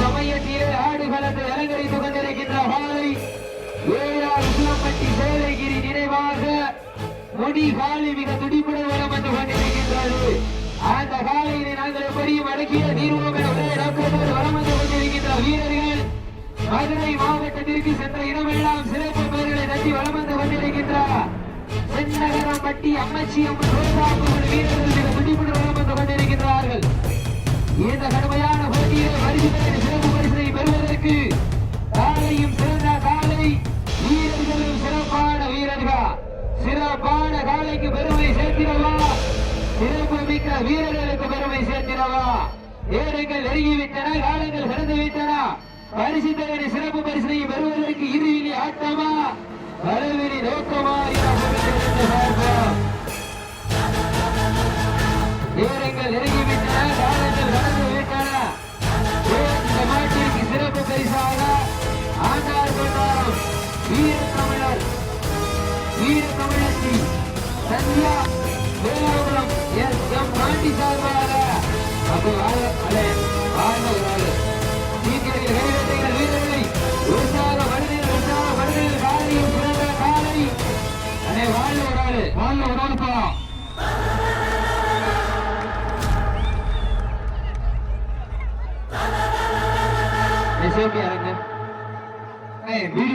சமயத்திலே ஆடுகளத்தை அலங்கரித்துக் கொண்டிருக்கின்ற காலை ஏஆர் உசிலம்பட்டி சேலகிரி நினைவாக முடி காலி மிக துடிப்புடன் வரம் வந்து கொண்டிருக்கின்றது. அந்த காலையிலே நாங்கள் எப்படியும் அடக்கிய தீர்வோம் என நோக்கத்தோடு வரம் வந்து கொண்டிருக்கின்ற வீரர்கள் மதுரை மாவட்டத்திற்கு சென்ற இடமெல்லாம் சிறப்பு பெயர்களை தட்டி வலம் வந்து கொண்டிருக்கின்றார் சென்னகரம் பட்டி அம்மச்சி அம்மன் ரோசாபுரம் வீரர்கள் மிக துடிப்புடன் வலம் வந்து கொண்டிருக்கின்றார்கள். இந்த சிறப்பான காலைக்கு பெருமை சேர்த்திடவா? சிறப்பு மிக்க வீரர்களுக்கு பெருமை சேர்த்திடவா? ஏடுகள் நெருங்கிவிட்டன காலங்கள் சிறந்து விட்டன பரிசு தலைவர் சிறப்பு பரிசனை பெறுவதற்கு இறுதியில் ஆட்டமா? வரவிரி நோக்கமா? என நேரங்கள் நெருங்கிவிட்டன காலங்கள் கடந்து விட்டன இந்த மாட்டிற்கு சிறப்பு பரிசாக? ஆண்டார் கொண்டாடும் வீர வீர தமிழச்சி சந்தியா வேலாபுரம் எஸ். எம். பாண்டி சார்பாக அப்போ வாழ அலே வாழ்ந்த ஒரு ஆளு சீக்கிரம் கைவிட்டுங்கள் வீரர்களை உற்சாக வருதில் உற்சாக வருதில் காலையும் சிறந்த காலை அலே வாழ்ந்த ஒரு ஆளு வாழ்ந்த ஒரு ஆளுப்பா எஸ்ஓபி அரங்க